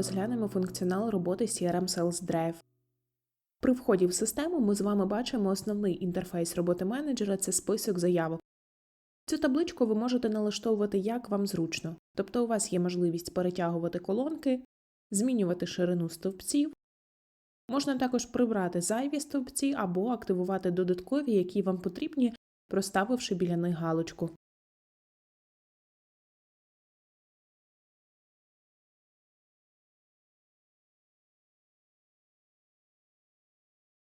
розглянемо функціонал роботи CRM Sales Drive. При вході в систему ми з вами бачимо основний інтерфейс роботи менеджера це список заявок. Цю табличку ви можете налаштовувати як вам зручно, тобто у вас є можливість перетягувати колонки, змінювати ширину стовпців. Можна також прибрати зайві стовпці або активувати додаткові, які вам потрібні, проставивши біля них галочку.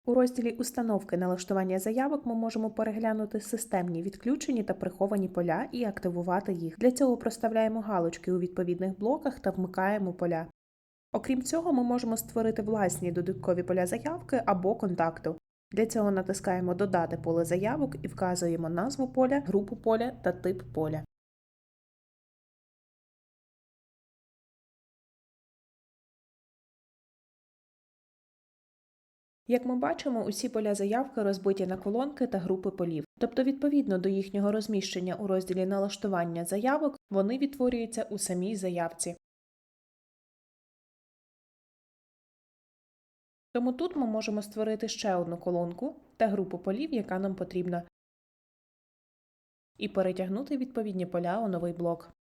У розділі Установки налаштування заявок ми можемо переглянути системні відключені та приховані поля і активувати їх. Для цього проставляємо галочки у відповідних блоках та вмикаємо поля. Окрім цього, ми можемо створити власні додаткові поля заявки або контакту. Для цього натискаємо Додати поле заявок і вказуємо назву поля, групу поля та тип поля. Як ми бачимо, усі поля заявки розбиті на колонки та групи полів. Тобто, відповідно до їхнього розміщення у розділі налаштування заявок, вони відтворюються у самій заявці. Тому тут ми можемо створити ще одну колонку та групу полів, яка нам потрібна, і перетягнути відповідні поля у новий блок.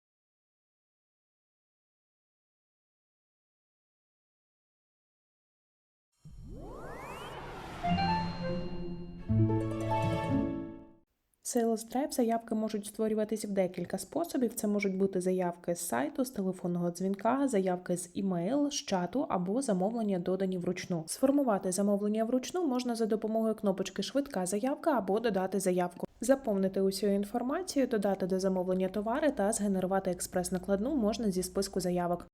Sales Drive заявки можуть створюватись в декілька способів. Це можуть бути заявки з сайту, з телефонного дзвінка, заявки з імейл, з чату або замовлення додані вручну. Сформувати замовлення вручну можна за допомогою кнопочки Швидка заявка або додати заявку. Заповнити усю інформацію, додати до замовлення товари та згенерувати експрес-накладну можна зі списку заявок.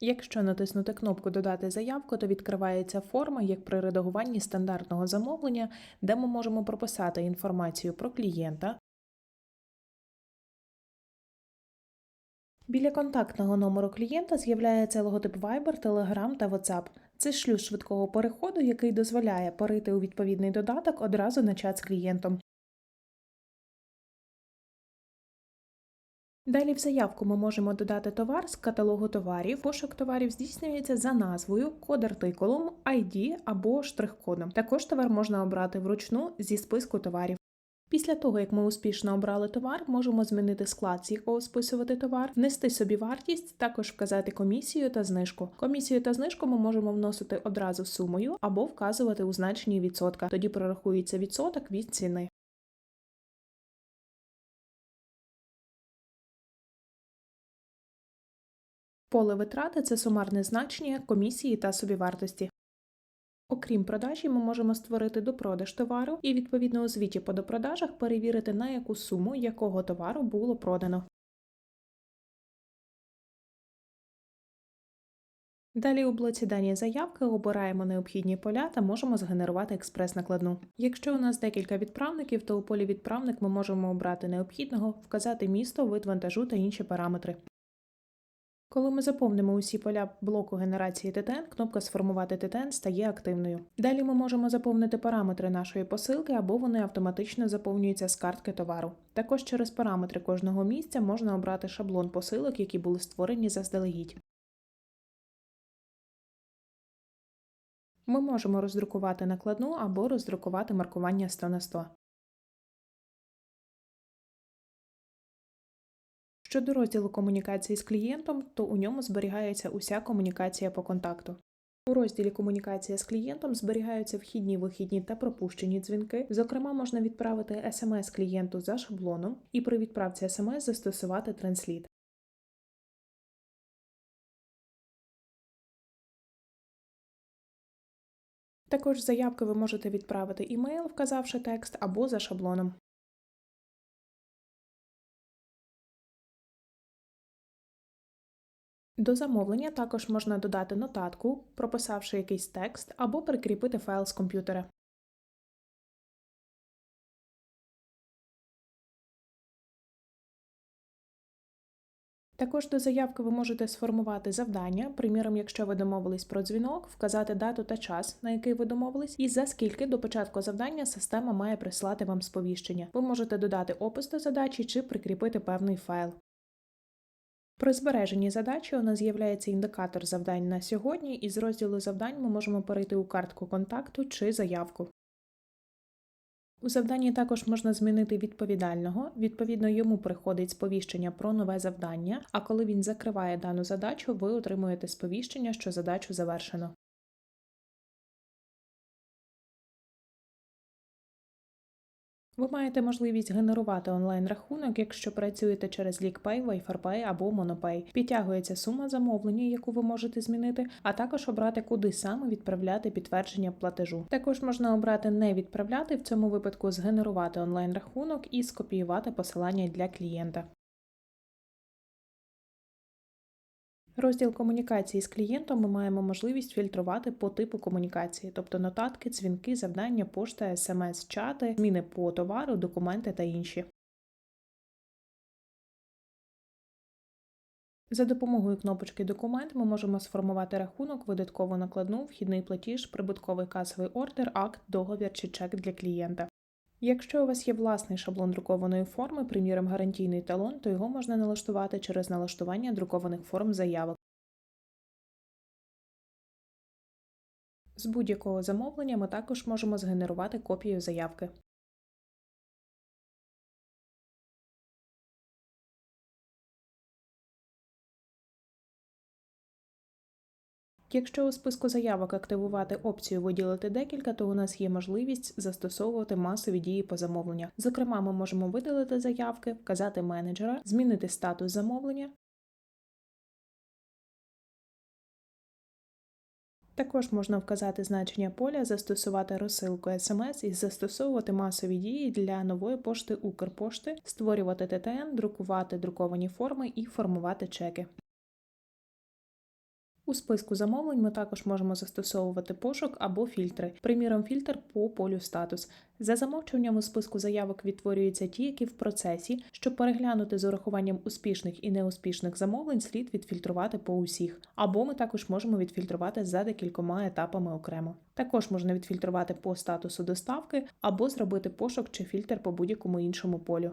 Якщо натиснути кнопку Додати заявку, то відкривається форма, як при редагуванні стандартного замовлення, де ми можемо прописати інформацію про клієнта. Біля контактного номеру клієнта з'являється логотип Viber, Telegram та WhatsApp. Це шлюз швидкого переходу, який дозволяє перейти у відповідний додаток одразу на чат з клієнтом. Далі в заявку ми можемо додати товар з каталогу товарів. Пошук товарів здійснюється за назвою, код артикулом, ID або штрих-кодом. Також товар можна обрати вручну зі списку товарів. Після того, як ми успішно обрали товар, можемо змінити склад, з якого списувати товар, внести собі вартість, також вказати комісію та знижку. Комісію та знижку ми можемо вносити одразу сумою або вказувати у значенні відсотка. Тоді прорахується відсоток від ціни. Поле витрати це сумарне значення комісії та собівартості. Окрім продажі, ми можемо створити допродаж товару і, відповідно, у звіті по допродажах перевірити, на яку суму якого товару було продано. Далі у блоці дані заявки обираємо необхідні поля та можемо згенерувати експрес-накладну. Якщо у нас декілька відправників, то у полі відправник ми можемо обрати необхідного, вказати місто, вид вантажу та інші параметри. Коли ми заповнимо усі поля блоку генерації ТТН, кнопка Сформувати ТТН стає активною. Далі ми можемо заповнити параметри нашої посилки або вони автоматично заповнюються з картки товару. Також через параметри кожного місця можна обрати шаблон посилок, які були створені заздалегідь. Ми можемо роздрукувати накладну або роздрукувати маркування 100 на 100. Щодо розділу комунікації з клієнтом, то у ньому зберігається уся комунікація по контакту. У розділі Комунікація з клієнтом зберігаються вхідні, вихідні та пропущені дзвінки. Зокрема, можна відправити смс клієнту за шаблоном і при відправці смс застосувати трансліт. Також заявки ви можете відправити імейл, вказавши текст, або за шаблоном. До замовлення також можна додати нотатку, прописавши якийсь текст, або прикріпити файл з комп'ютера. Також до заявки ви можете сформувати завдання, приміром, якщо ви домовились про дзвінок, вказати дату та час, на який ви домовились, і за скільки до початку завдання система має прислати вам сповіщення. Ви можете додати опис до задачі чи прикріпити певний файл. При збереженні задачі у нас з'являється індикатор завдань на сьогодні, і з розділу завдань ми можемо перейти у картку контакту чи заявку. У завданні також можна змінити відповідального, відповідно, йому приходить сповіщення про нове завдання, а коли він закриває дану задачу, ви отримуєте сповіщення, що задачу завершено. Ви маєте можливість генерувати онлайн-рахунок, якщо працюєте через LeakPay, WayFarPay або MonoPay. Підтягується сума замовлення, яку ви можете змінити, а також обрати, куди саме відправляти підтвердження платежу. Також можна обрати не відправляти, в цьому випадку згенерувати онлайн-рахунок і скопіювати посилання для клієнта. Розділ комунікації з клієнтом ми маємо можливість фільтрувати по типу комунікації, тобто нотатки, дзвінки, завдання, пошта, смс, чати, зміни по товару, документи та інші. За допомогою кнопочки Документ ми можемо сформувати рахунок, видаткову накладну, вхідний платіж, прибутковий касовий ордер, акт, договір чи чек для клієнта. Якщо у вас є власний шаблон друкованої форми, приміром гарантійний талон, то його можна налаштувати через налаштування друкованих форм заявок. З будь-якого замовлення ми також можемо згенерувати копію заявки. Якщо у списку заявок активувати опцію Виділити декілька, то у нас є можливість застосовувати масові дії по замовленню. Зокрема, ми можемо видалити заявки, вказати менеджера, змінити статус замовлення. Також можна вказати значення поля, застосувати розсилку SMS і застосовувати масові дії для нової пошти Укрпошти, створювати ТТН, друкувати друковані форми і формувати чеки. У списку замовлень ми також можемо застосовувати пошук або фільтри, приміром, фільтр по полю статус. За замовчуванням у списку заявок відтворюються ті, які в процесі, щоб переглянути з урахуванням успішних і неуспішних замовлень, слід відфільтрувати по усіх. Або ми також можемо відфільтрувати за декількома етапами окремо. Також можна відфільтрувати по статусу доставки або зробити пошук чи фільтр по будь-якому іншому полю.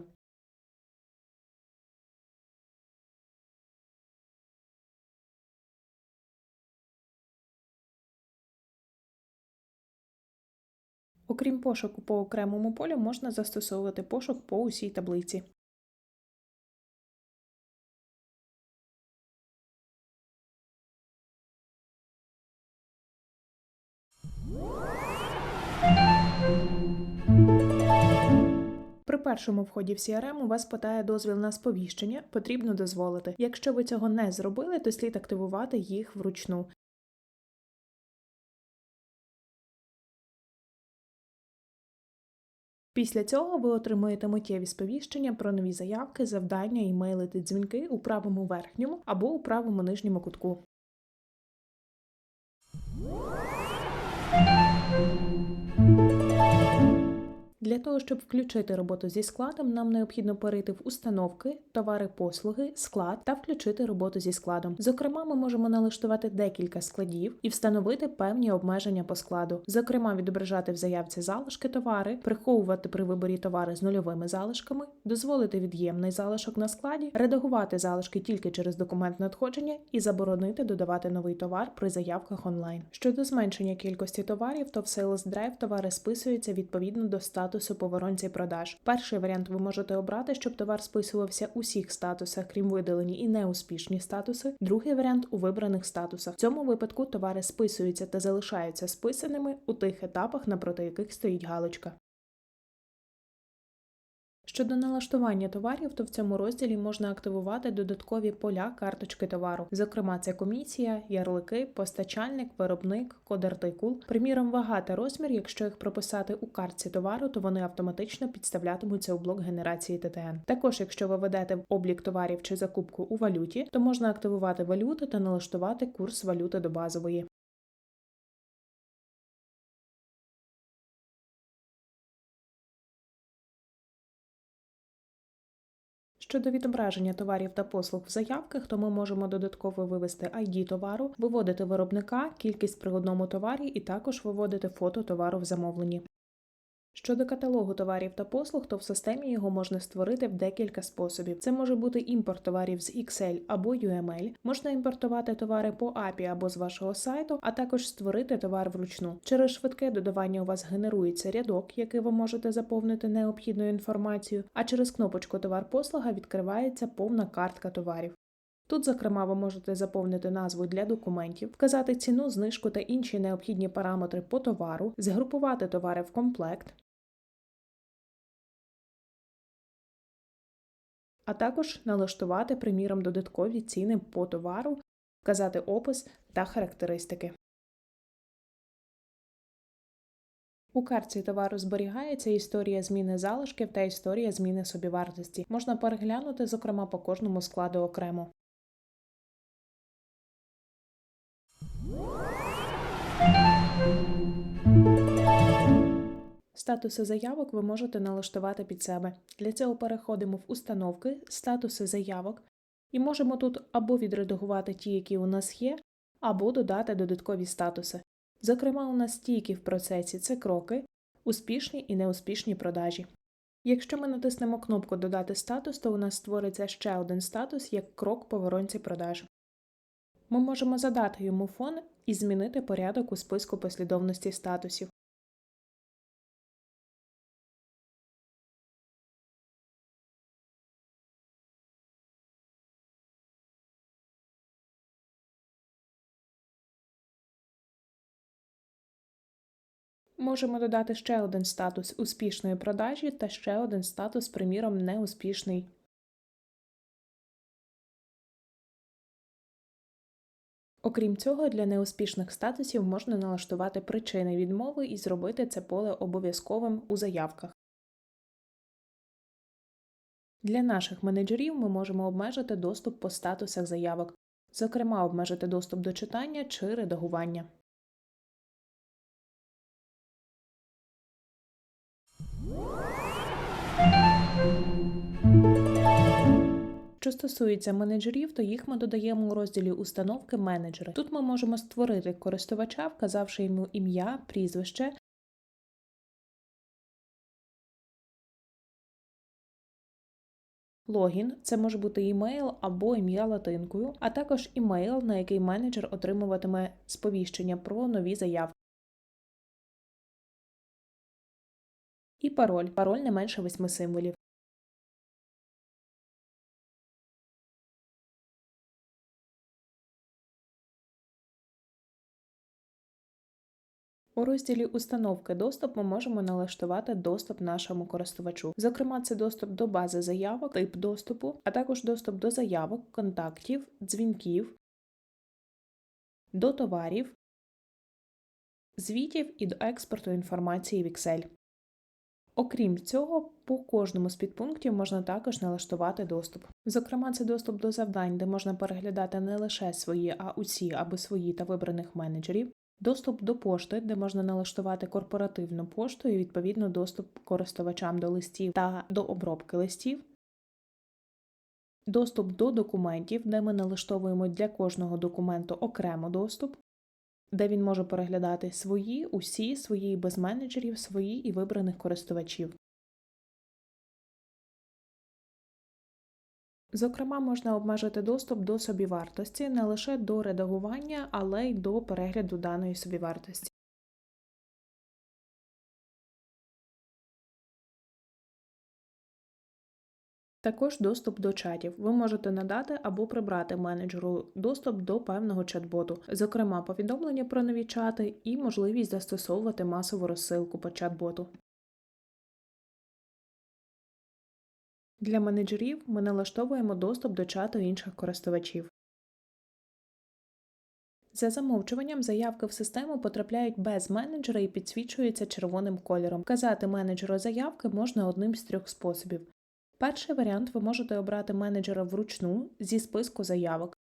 Окрім пошуку по окремому полю, можна застосовувати пошук по усій таблиці. При першому вході в CRM у вас питає дозвіл на сповіщення, потрібно дозволити. Якщо ви цього не зробили, то слід активувати їх вручну. Після цього ви отримуєте миттєві сповіщення про нові заявки, завдання, імейли та дзвінки у правому верхньому або у правому нижньому кутку. Для того, щоб включити роботу зі складом, нам необхідно перейти в установки, товари, послуги, склад та включити роботу зі складом. Зокрема, ми можемо налаштувати декілька складів і встановити певні обмеження по складу. Зокрема, відображати в заявці залишки товари, приховувати при виборі товари з нульовими залишками, дозволити від'ємний залишок на складі, редагувати залишки тільки через документ надходження і заборонити додавати новий товар при заявках онлайн. Щодо зменшення кількості товарів, то в Sales Drive товари списуються відповідно до статусу статусу по продаж. Перший варіант ви можете обрати, щоб товар списувався у всіх статусах, крім видалені і неуспішні статуси. Другий варіант у вибраних статусах. В цьому випадку товари списуються та залишаються списаними у тих етапах, напроти яких стоїть галочка. Щодо налаштування товарів, то в цьому розділі можна активувати додаткові поля карточки товару. Зокрема, це комісія, ярлики, постачальник, виробник, код артикул. Приміром, вага та розмір, якщо їх прописати у картці товару, то вони автоматично підставлятимуться у блок генерації ТТН. Також, якщо ви ведете облік товарів чи закупку у валюті, то можна активувати валюту та налаштувати курс валюти до базової. Щодо відображення товарів та послуг в заявках, то ми можемо додатково вивести ID товару, виводити виробника, кількість при одному товарі і також виводити фото товару в замовленні. Щодо каталогу товарів та послуг, то в системі його можна створити в декілька способів. Це може бути імпорт товарів з Excel або UML, можна імпортувати товари по API або з вашого сайту, а також створити товар вручну. Через швидке додавання у вас генерується рядок, який ви можете заповнити необхідною інформацією, а через кнопочку товар послуга відкривається повна картка товарів. Тут, зокрема, ви можете заповнити назву для документів, вказати ціну, знижку та інші необхідні параметри по товару, згрупувати товари в комплект, а також налаштувати, приміром, додаткові ціни по товару, вказати опис та характеристики. У картці товару зберігається історія зміни залишків та історія зміни собівартості. Можна переглянути, зокрема, по кожному складу окремо. Статуси заявок ви можете налаштувати під себе. Для цього переходимо в установки, статуси заявок і можемо тут або відредагувати ті, які у нас є, або додати додаткові статуси. Зокрема, у нас ті, які в процесі це кроки, успішні і неуспішні продажі. Якщо ми натиснемо кнопку Додати статус, то у нас створиться ще один статус як крок по воронці продаж. Ми можемо задати йому фон і змінити порядок у списку послідовності статусів. Можемо додати ще один статус успішної продажі та ще один статус, приміром, неуспішний. Окрім цього, для неуспішних статусів можна налаштувати причини відмови і зробити це поле обов'язковим у заявках. Для наших менеджерів ми можемо обмежити доступ по статусах заявок, зокрема, обмежити доступ до читання чи редагування. Що стосується менеджерів, то їх ми додаємо у розділі установки менеджери. Тут ми можемо створити користувача, вказавши йому ім'я, прізвище. Логін це може бути імейл або ім'я латинкою, а також імейл, на який менеджер отримуватиме сповіщення про нові заявки. І пароль. Пароль не менше 8 символів. У розділі Установки доступ ми можемо налаштувати доступ нашому користувачу. Зокрема, це доступ до бази заявок, тип доступу, а також доступ до заявок, контактів, дзвінків, до товарів, звітів і до експорту інформації в Excel. Окрім цього, по кожному з підпунктів можна також налаштувати доступ. Зокрема, це доступ до завдань, де можна переглядати не лише свої, а усі або свої та вибраних менеджерів, доступ до пошти, де можна налаштувати корпоративну пошту і відповідно доступ користувачам до листів та до обробки листів. Доступ до документів, де ми налаштовуємо для кожного документу окремо доступ, де він може переглядати свої, усі, свої без менеджерів, свої і вибраних користувачів. Зокрема, можна обмежити доступ до собівартості не лише до редагування, але й до перегляду даної собівартості. Також доступ до чатів. Ви можете надати або прибрати менеджеру доступ до певного чат-боту, зокрема повідомлення про нові чати і можливість застосовувати масову розсилку по чат-боту. Для менеджерів ми налаштовуємо доступ до чату інших користувачів. За замовчуванням заявки в систему потрапляють без менеджера і підсвічуються червоним кольором. Вказати менеджеру заявки можна одним з трьох способів. Перший варіант ви можете обрати менеджера вручну зі списку заявок.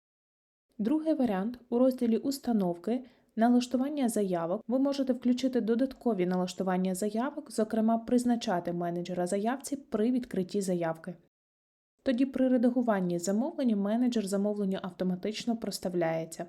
Другий варіант у розділі Установки налаштування заявок ви можете включити додаткові налаштування заявок, зокрема, призначати менеджера заявці при відкритті заявки. Тоді при редагуванні замовлення менеджер замовлення автоматично проставляється.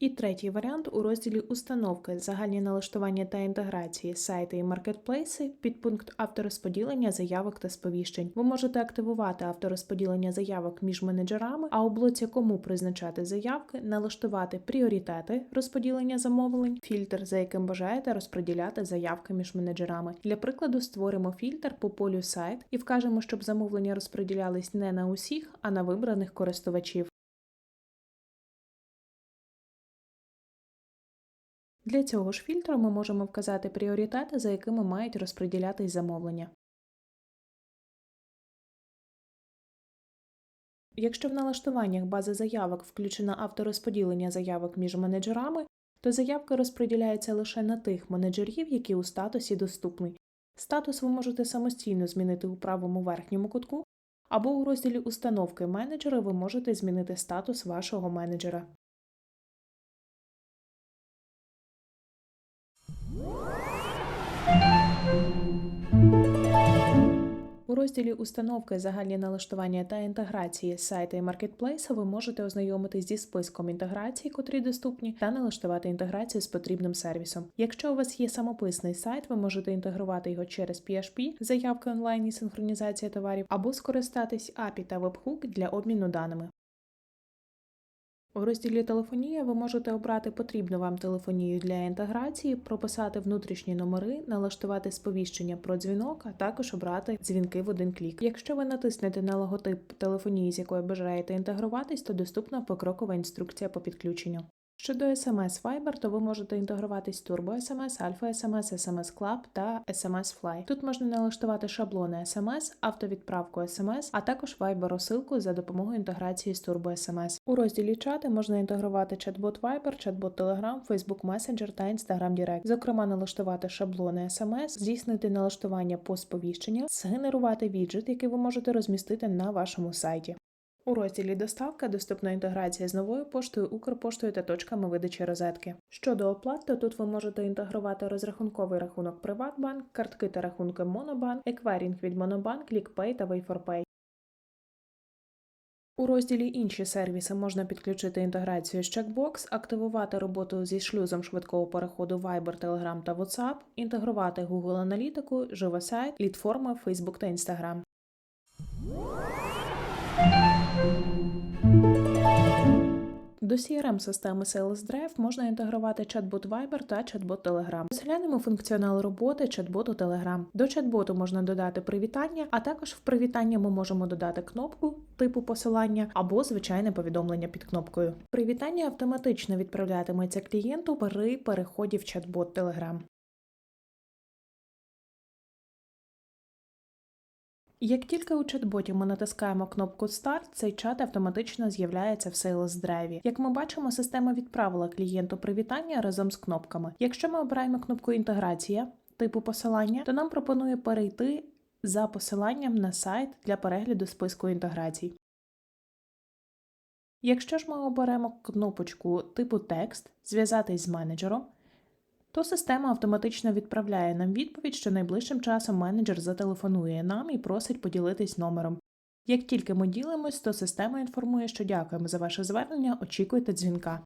І третій варіант у розділі Установки, загальні налаштування та інтеграції, сайти і маркетплейси, підпункт авторозподілення заявок та сповіщень. Ви можете активувати авторозподілення заявок між менеджерами, а у блоці Кому призначати заявки, налаштувати пріоритети розподілення замовлень, фільтр, за яким бажаєте розподіляти заявки між менеджерами. Для прикладу створимо фільтр по полю сайт і вкажемо, щоб замовлення розподілялись не на усіх, а на вибраних користувачів. Для цього ж фільтру ми можемо вказати пріоритети, за якими мають розподілятись замовлення. Якщо в налаштуваннях бази заявок включено авторозподілення заявок між менеджерами, то заявки розподіляються лише на тих менеджерів, які у статусі доступний. Статус ви можете самостійно змінити у правому верхньому кутку, або у розділі Установки менеджера ви можете змінити статус вашого менеджера. У розділі Установки, загальні налаштування та інтеграції сайта і маркетплейса ви можете ознайомитись зі списком інтеграцій, котрі доступні, та налаштувати інтеграцію з потрібним сервісом. Якщо у вас є самописний сайт, ви можете інтегрувати його через PHP, заявки онлайн і синхронізація товарів, або скористатись API та Webhook для обміну даними. У розділі Телефонія ви можете обрати потрібну вам телефонію для інтеграції, прописати внутрішні номери, налаштувати сповіщення про дзвінок, а також обрати дзвінки в один клік. Якщо ви натиснете на логотип телефонії, з якою бажаєте інтегруватись, то доступна покрокова інструкція по підключенню. Щодо SMS Viber, то ви можете інтегруватись Turbo SMS, Alpha SMS, SMS Club та SMS Fly. Тут можна налаштувати шаблони SMS, автовідправку SMS, а також Viber розсилку за допомогою інтеграції з Turbo SMS. У розділі чати можна інтегрувати чат-бот Viber, чат-бот Telegram, Facebook Messenger та Instagram Direct. Зокрема, налаштувати шаблони SMS, здійснити налаштування по сповіщення, згенерувати віджит, який ви можете розмістити на вашому сайті. У розділі Доставка доступна інтеграція з новою поштою, Укрпоштою та точками видачі розетки. Щодо оплат, то тут ви можете інтегрувати розрахунковий рахунок Приватбанк, картки та рахунки Монобанк, еквайрінг від Монобанк, Лікпей та Вейфорпей. У розділі Інші сервіси можна підключити інтеграцію з Checkbox, активувати роботу зі шлюзом швидкого переходу Viber, Telegram та WhatsApp, інтегрувати Google аналітику, живосайт, лідформи, Facebook та Instagram. До crm системи Sales Drive можна інтегрувати чат-бот Viber та чат-бот Telegram. Розглянемо функціонал роботи чат-боту Telegram. До чат-боту можна додати привітання, а також в привітання ми можемо додати кнопку типу посилання або звичайне повідомлення під кнопкою. Привітання автоматично відправлятиметься клієнту при переході в чат-бот Telegram. Як тільки у чат-боті ми натискаємо кнопку Старт, цей чат автоматично з'являється в Sales Drive. Як ми бачимо, система відправила клієнту привітання разом з кнопками. Якщо ми обираємо кнопку Інтеграція типу посилання, то нам пропонує перейти за посиланням на сайт для перегляду списку інтеграцій. Якщо ж ми оберемо кнопочку типу Текст Зв'язатись з менеджером, то система автоматично відправляє нам відповідь, що найближчим часом менеджер зателефонує нам і просить поділитись номером. Як тільки ми ділимось, то система інформує, що дякуємо за ваше звернення, очікуйте дзвінка.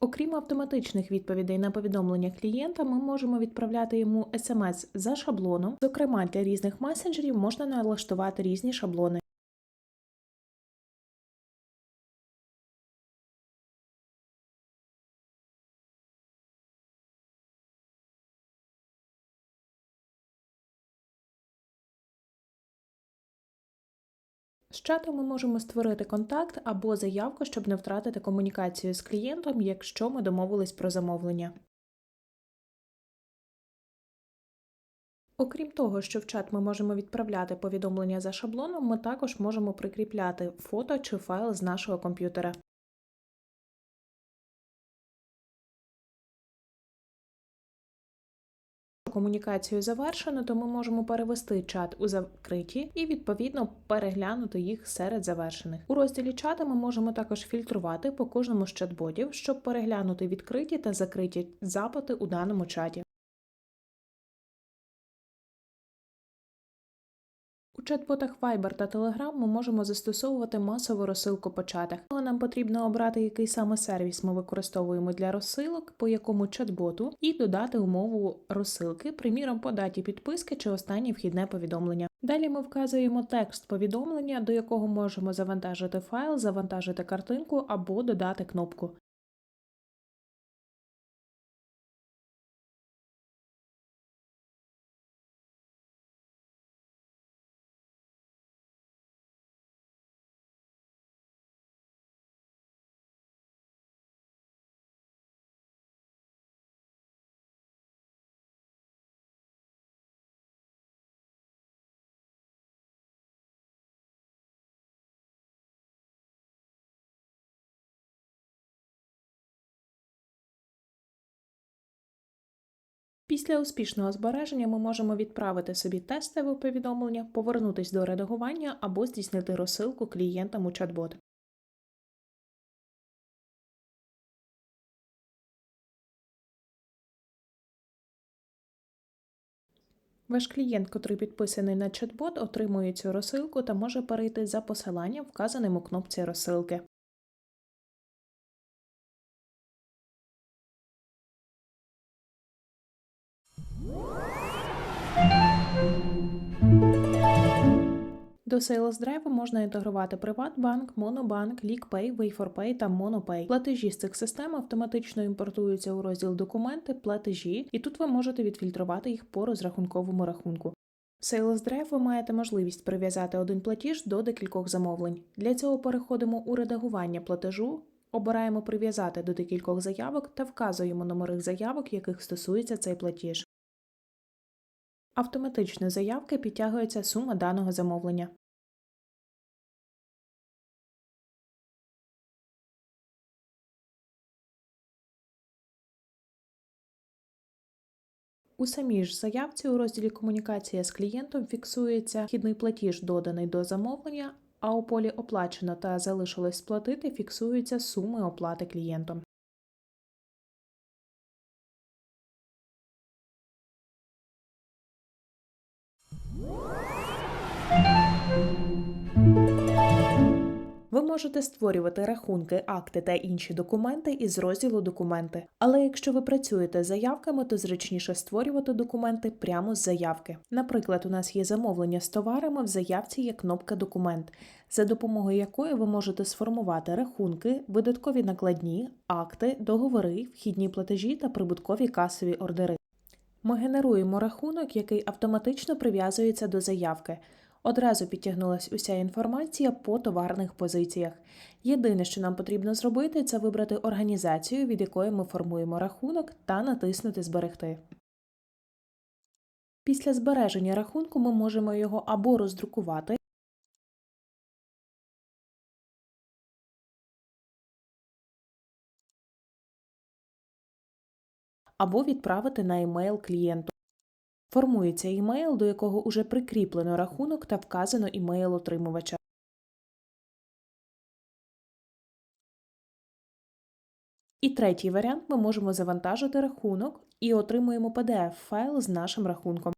Окрім автоматичних відповідей на повідомлення клієнта, ми можемо відправляти йому смс за шаблоном. Зокрема, для різних месенджерів можна налаштувати різні шаблони. З чату ми можемо створити контакт або заявку, щоб не втратити комунікацію з клієнтом, якщо ми домовились про замовлення. Окрім того, що в чат ми можемо відправляти повідомлення за шаблоном, ми також можемо прикріпляти фото чи файл з нашого комп'ютера. Комунікацію завершено, то ми можемо перевести чат у закриті і відповідно переглянути їх серед завершених. У розділі чата ми можемо також фільтрувати по кожному з чат-ботів, щоб переглянути відкриті та закриті запити у даному чаті. Чат-ботах Viber та Telegram ми можемо застосовувати масову розсилку по чатах. Але нам потрібно обрати, який саме сервіс ми використовуємо для розсилок, по якому чат-боту, і додати умову розсилки, приміром по даті підписки чи останнє вхідне повідомлення. Далі ми вказуємо текст повідомлення, до якого можемо завантажити файл, завантажити картинку або додати кнопку. Після успішного збереження ми можемо відправити собі тестове повідомлення, повернутись до редагування або здійснити розсилку клієнтам у чат-бот. Ваш клієнт, котрий підписаний на чат-бот, отримує цю розсилку та може перейти за посиланням, вказаним у кнопці розсилки. До Sales Drive можна інтегрувати Приватбанк, Монобанк, LeakPay, Way4Pay та MonoPay. Платежі з цих систем автоматично імпортуються у розділ Документи, платежі, і тут ви можете відфільтрувати їх по розрахунковому рахунку. В Sales Drive ви маєте можливість прив'язати один платіж до декількох замовлень. Для цього переходимо у редагування платежу, обираємо прив'язати до декількох заявок та вказуємо номери заявок, яких стосується цей платіж. Автоматично заявки підтягується сума даного замовлення. У самій ж заявці у розділі Комунікація з клієнтом фіксується вхідний платіж, доданий до замовлення, а у полі Оплачено та залишилось сплатити фіксуються суми оплати клієнтом. Можете створювати рахунки, акти та інші документи із розділу Документи. Але якщо ви працюєте з заявками, то зручніше створювати документи прямо з заявки. Наприклад, у нас є замовлення з товарами, в заявці є кнопка Документ, за допомогою якої ви можете сформувати рахунки, видаткові накладні, акти, договори, вхідні платежі та прибуткові касові ордери. Ми генеруємо рахунок, який автоматично прив'язується до заявки. Одразу підтягнулась уся інформація по товарних позиціях. Єдине, що нам потрібно зробити, це вибрати організацію, від якої ми формуємо рахунок, та натиснути Зберегти. Після збереження рахунку ми можемо його або роздрукувати, або відправити на емейл клієнту. Формується імейл, до якого уже прикріплено рахунок та вказано імейл отримувача. І третій варіант ми можемо завантажити рахунок і отримуємо PDF-файл з нашим рахунком.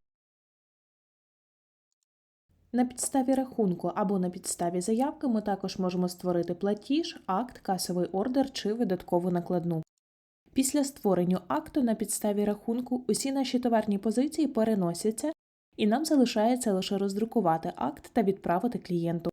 На підставі рахунку або на підставі заявки ми також можемо створити платіж, акт, касовий ордер чи видаткову накладну. Після створення акту на підставі рахунку усі наші товарні позиції переносяться, і нам залишається лише роздрукувати акт та відправити клієнту.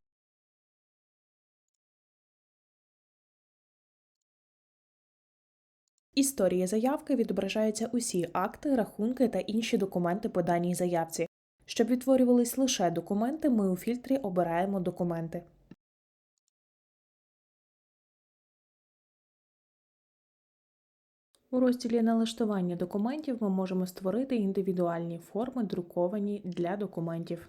Історії заявки відображаються усі акти, рахунки та інші документи по даній заявці. Щоб відтворювались лише документи, ми у фільтрі обираємо документи. У розділі налаштування документів ми можемо створити індивідуальні форми, друковані для документів.